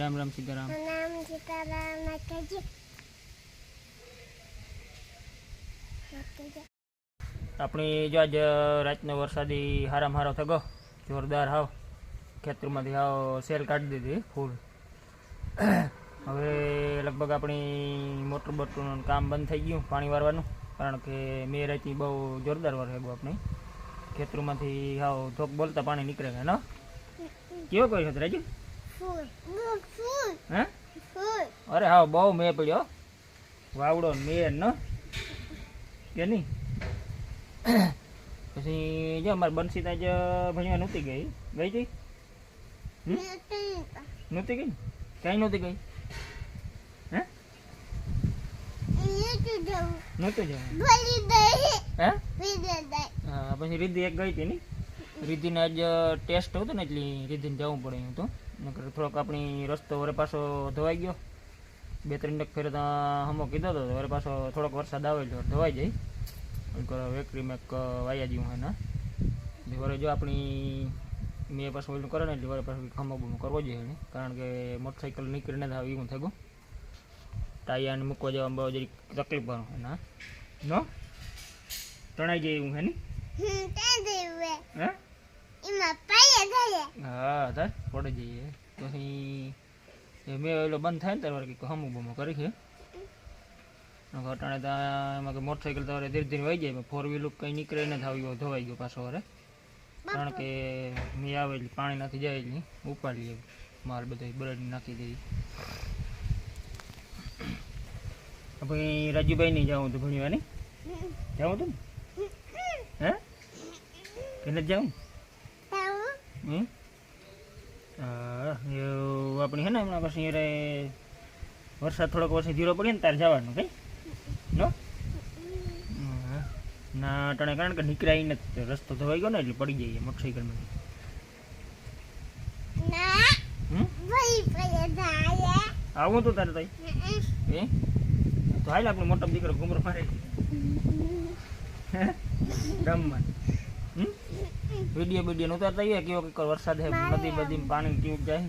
રામ રામ સીતારામ. રામ સીતારામ આપણે જો આજ રાતનો વરસાદી હારામ હારો થયો જોરદાર હાવ. ખેતરમાંથી હાવ સેલ કાઢી દીધી ફૂલ. હવે લગભગ આપણી મોટર બોટરનું કામ બંધ થઈ ગયું પાણી વારવાનું. કારણ કે મેં રાતની બહુ જોરદાર વર હેગો આપણે. ખેતરમાંથી હાવ ધોક બોલતા પાણી નીકળે ને? કેવો કોઈ છે રાજુ? હે? અરે હા, બહુ મેં પડ્યો. વાવડો મેં ન. કે નહીં? પછી જો અમારે બંસીતા તાજ ભણવા નહોતી ગઈ. ગઈ હતી નહોતી ગઈ? ક્યાંય નહોતી ગઈ? હે? નહોતું જવાનું? હે? હા, પછી રિદ્ધિ એક ગઈ હતી ને રિદ્ધિને આજ ટેસ્ટ હતો ને એટલે રિદ્ધિને જવું પડે હતું નકર થોડોક આપણી રસ્તો વરે પાછો ધોવાઈ ગયો. બે ત્રણ એક ફેર હમો કીધો હતો વરે પાછો થોડોક વરસાદ આવે એટલે ધોવાઈ જાય. નકર વેકરી મેં એક વાયા જેવું એટલે વરે જો આપણી મેં પાછું ઓલું કરે ને એટલે વરે પાછું ખમો બમો કરવો જોઈએ એને. કારણ કે મોટરસાઇકલ નીકળીને જ આવી એવું થયું ટાયાને મૂકવા જવામાં બહુ જરી તકલીફ પડે એના નો. તણાઈ જાય એવું હે ને? હે? હા તાર પડી જઈએ. પછી એ મેં ઓલો બંધ થાય ને ત્યારે કંઈક હમું બમું કરી છે. અટાણે ત્યાં એમાં કે મોટરસાઇકલ તમારે ધીરે ધીરે વહી જાય ફોર વ્હીલું કંઈ નીકળે ન થાવ એવો ધોવાઈ ગયો પાછો વારે કારણ કે મેં આવે એટલે પાણી નાખી જાય એટલે ઉપાડી લે માલ બધો બરડ નાખી દઈ પછી રાજુભાઈ નહીં જાઉં હતું ભણવા નહીં? જાઉં હતું ને? હે? કે નથી જાઉં? હમ? આપણી હે ને હમણાં પછી અરે વરસાદ થોડોક પછી ધીરો પડીએ ને તારે જવાનું કઈ? નો. ના ટાણે કારણ કે નીકળાય નથી રસ્તો ધોવાઈ ગયો ને એટલે પડી જઈએ મોટરસાઇકલમાં હમ? આવું તું તારે તઈ? તો હાલ આપણો મોટો દીકરો ઘુમરો મારે. રમવા. હમ? વીડિયો વીડિયો ઉતારતા આવીએ કેવો કંઈક વરસાદ હે નદી બધી પાણી કેવું જાય.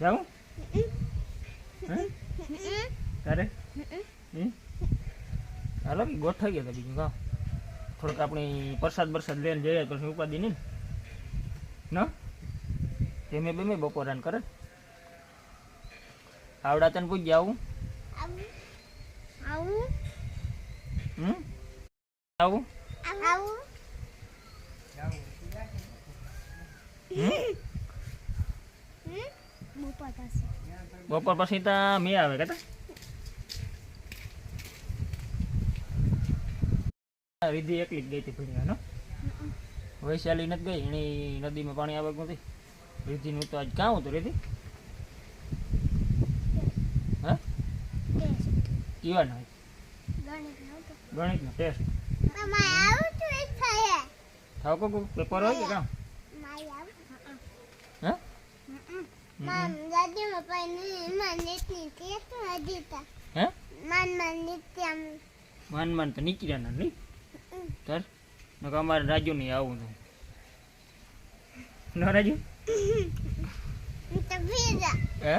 જાઉં? તારે? હાલો કે ગોઠવાઈ ગયા બીજું કાં થોડુંક આપણી પ્રસાદ બરસાદ લઈને જઈએ પછી ઉપાધિ નહીં. ન? ધીમે બેમે બપોરાન કરે. આવડા તને પૂછ આવું. હમ? આવું. બપોર પછી તો મેં આવે કહેતા રીધી એકલી જ ગઈ હતી ભણવાનો વૈશાલી નથી ગઈ એની નદીમાં પાણી આવે નથી રીધીનું તો આજ કાં હતું રીધી હા? કેવા ના ગણિતનો ટેસ્ટ. થાવ કો પેપર હોય કે કાં હા મામ apa ini માં niti itu દીતા Hah? માન માન નિત્યમ માન man તો નીકળ્યા ના નહીં? તાર? નકર અમારે રાજુ નહીં આવું તો. ન રાજુ ભીજા હે?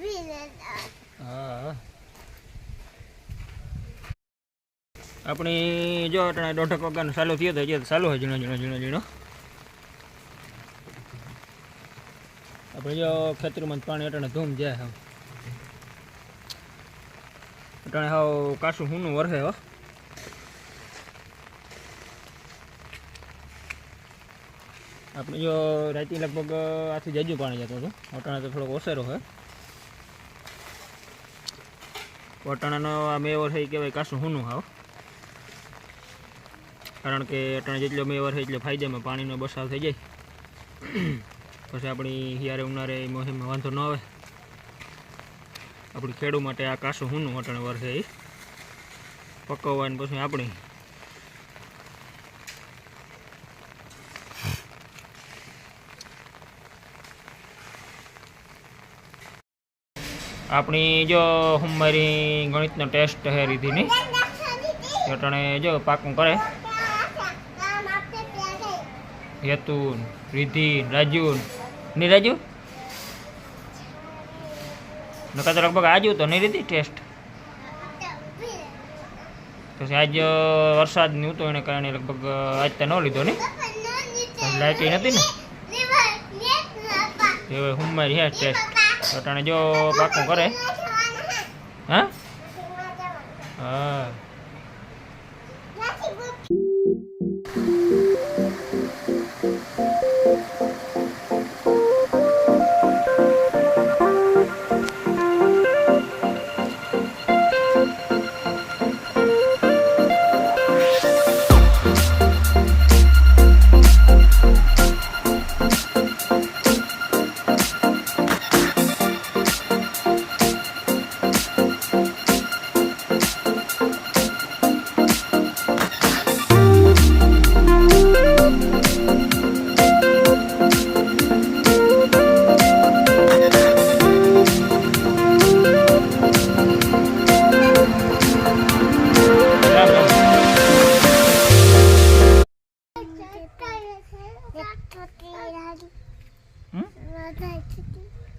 ભીજા હા. આપણી જો અટાણે દોઢક વાગ્યાનો ચાલુ થયો તો ચાલુ હોય ઝીણો ઝીણો ઝીણો ઝીણો. આપણે જો ખેતરમાં પાણી અટાણે ધૂમ જાય હા. અટાણે હાવ કાસું હુનું વરસે હો. આપણે જો રાતે લગભગ આથી જાજુ પાણી જતું હતું. અટાણે તો થોડોક ઓસેરો હોય વટાણાનો આ મેવર છે એ કહેવાય કાસું હુનું હાવ. કારણ કે અટાણે જેટલો મેવર છે એટલો ફાયદામાં પાણીનો બસાવ થઈ જાય. પછી આપણી હિયારે ઉનાળે મોસમમાં વાંધો ન આવે. આપણી ખેડૂ માટે આ કાસું હુનું અટાણે વર છે એ પકવવાની પછી આપણી. આપણી જો મારી ગણિતનો ટેસ્ટ હે રીધીની અટાણે જો પાકું કરે. હેતુન રિધિ રાજુ ની રાજુ નકા તો લગભગ આજ તો નહીં રીતી ટેસ્ટ પછી આજ વરસાદ નહીં હતો એને કારણે લગભગ આજ તો ન લીધો ને? લાઇટ નથી ને? હવે હુંમારી હે ટેસ્ટ અટાણે જો પાકું કરે. હા? હા.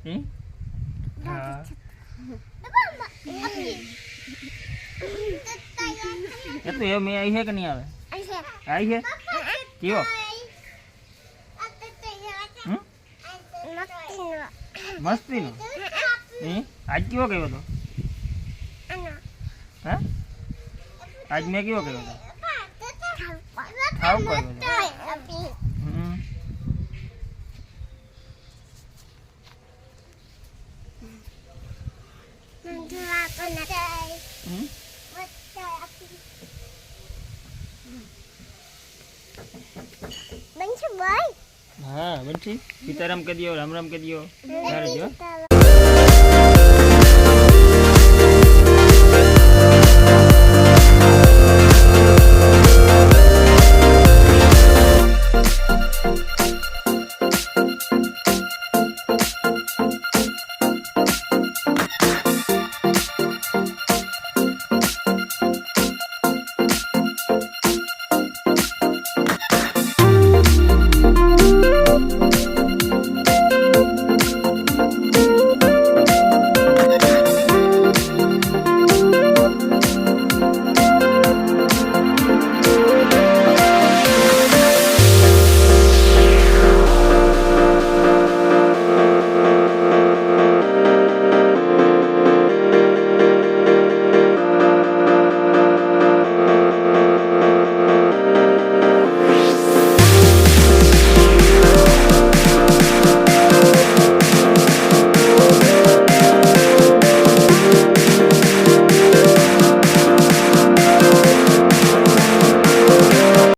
હમ? હા એ તો એમ એ આવી છે કે નહીં આવે આવી છે કયો હમ? મસ્તીનો હમ? આજ કેવો ગયો હતો હા આજ મેં કેવો ગયો હતો ખાવ કયો હતો હમ. હમ? બનશે બોય હા બનશી. સીતારામ કહી દો રામ રામ કહી દો